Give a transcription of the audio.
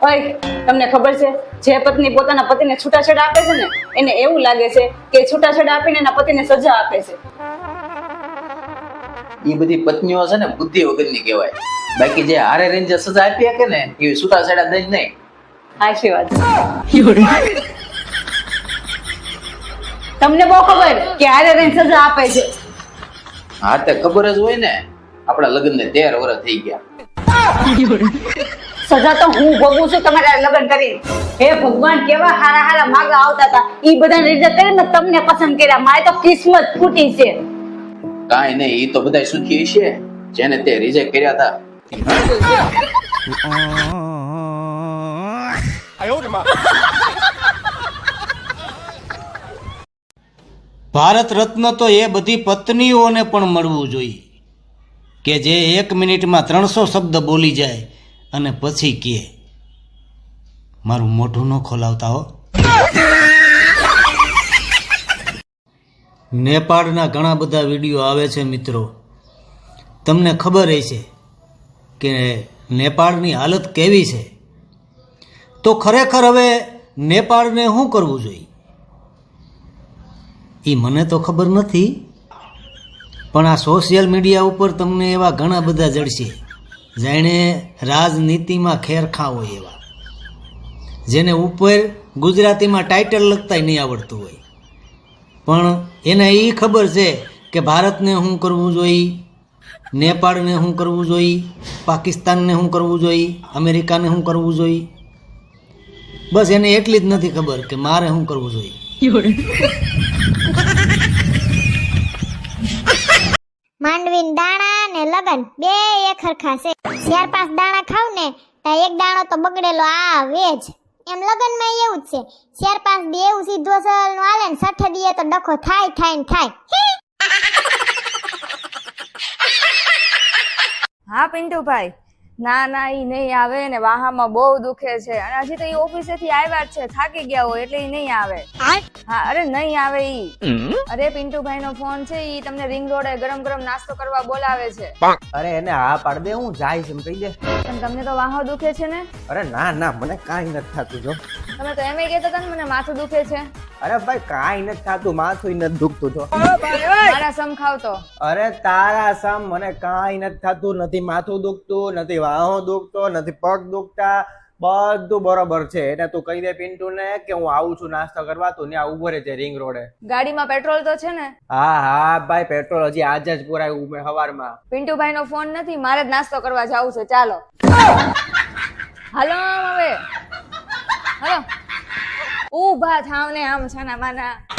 ઓય તમને ખબર છે જે પત્ની પોતાના પતિને છૂટાછેડા આપે છે ને એને એવું લાગે છે કે છૂટાછેડા આપીને એના પતિને સજા આપે છે. એ બધી પત્નીઓ છે ને બુદ્ધિ વગરની કહેવાય. બાકી જે હારે રહીને જે સજા આપી શકે ને એ છૂટાછેડા દઈ નહીં. હાશી વાત. તમને બહુ ખબર કે હારે રહીને સજા આપે છે. હા તે ખબર જ હોય ને આપણા લગ્ન ને તેર વર્ષ થઈ ગયા. સજા તો હું ભોગવું છું તમારા લગ્ન કરી. હે ભગવાન કેવા હારા હારા માગા આવતા હતા. ઈ બધાને રિજેક્ટ કરીને તમને પસંદ કર્યા. મારે તો કિસ્મત ફૂટી છે. કાઈ નહીં એ તો બધા સુખી છે જેને તે રિજેક્ટ કર્યા હતા. ભારત રત્ન તો એ બધી પત્નીઓને પણ મળવું જોઈએ કે જે એક મિનિટમાં ત્રણસો શબ્દ બોલી જાય. અને પછી કે, મારું મોઢું ન ખોલાવતા હો. નેપાળના ઘણા બધા વીડિયો આવે છે મિત્રો. તમને ખબર હશે કે નેપાળની હાલત કેવી છે. તો ખરેખર હવે નેપાળને શું કરવું જોઈએ? એ મને તો ખબર નથી, પણ આ સોશિયલ મીડિયા ઉપર તમને એવા ઘણા બધા જડશે. જાણે રાજનીતિમાં ખેરખા હોય એવા. જેને ઉપર ગુજરાતીમાં ટાઇટલ લખતાય નહીં આવડતું હોય. પણ એને એ ખબર છે કે ભારતને શું કરવું જોઈએ, નેપાળને શું કરવું જોઈએ, પાકિસ્તાનને શું કરવું જોઈએ, અમેરિકાને શું કરવું જોઈએ. બસ એને એટલી જ નથી ખબર કે મારે શું કરવું જોઈએ. માંડવીન દાણા ને લગન બે એક હરખા છે. ચાર પાંચ દાણા ખાવ ને તો એક દાણો તો બગડેલો આવે જ. એમ લગનમાં એવું જ છે. ચાર પાંચ દી એવું સીધો સલનું હાલે ને સઠે દીએ તો ડખો થાય થાય ને થાય. હા, પિન્ટુભાઈ. ના ના એ નહીં આવે ને વાહામાં બહુ દુખે છે. અને હજી તો ઈ ઓફિસેથી આવ્યા જ છે થાકી ગયા હોય એટલે એ નહીં આવે. હા અરે નહીં આવે ઈ. અરે પિન્ટુભાઈ નો ફોન છે ઈ તમને રિંગ રોડે ગરમ ગરમ નાસ્તો કરવા બોલાવે છે. અરે એને હા પાડ દે હું જાય એમ કહી દે. પણ તમને તો વાહો દુખે છે ને? અરે ના ના મને કાંઈ નથી થતું જો. તમે તો એમ કહેતા હતા ને મને માથું દુખે છે. અરે ભાઈ કાંઈ નથી થતું માથું નથી દુખતું છો મારા સમ ખાવતો અરે તારા સમ મને કાંઈ નથી થતું નથી માથું દુખતું નથી વાહો દુખતો નથી પગ દુખતા બધું બરોબર છે. એને તું કહી દે પિન્ટુ ને કે હું આવું છું નાસ્તો કરવા તું ને ઊભો રહે છે રિંગ રોડે. ગાડીમાં પેટ્રોલ તો છે ને? હા હા ભાઈ પેટ્રોલ હજી આજે જ પુરાયું મેં સવારમાં પિન્ટુભાઈ નો ફોન નથી મારે જ નાસ્તો કરવા જવું છે ચાલો. હાલો? ઊભા થાવ ને આમ છાના માના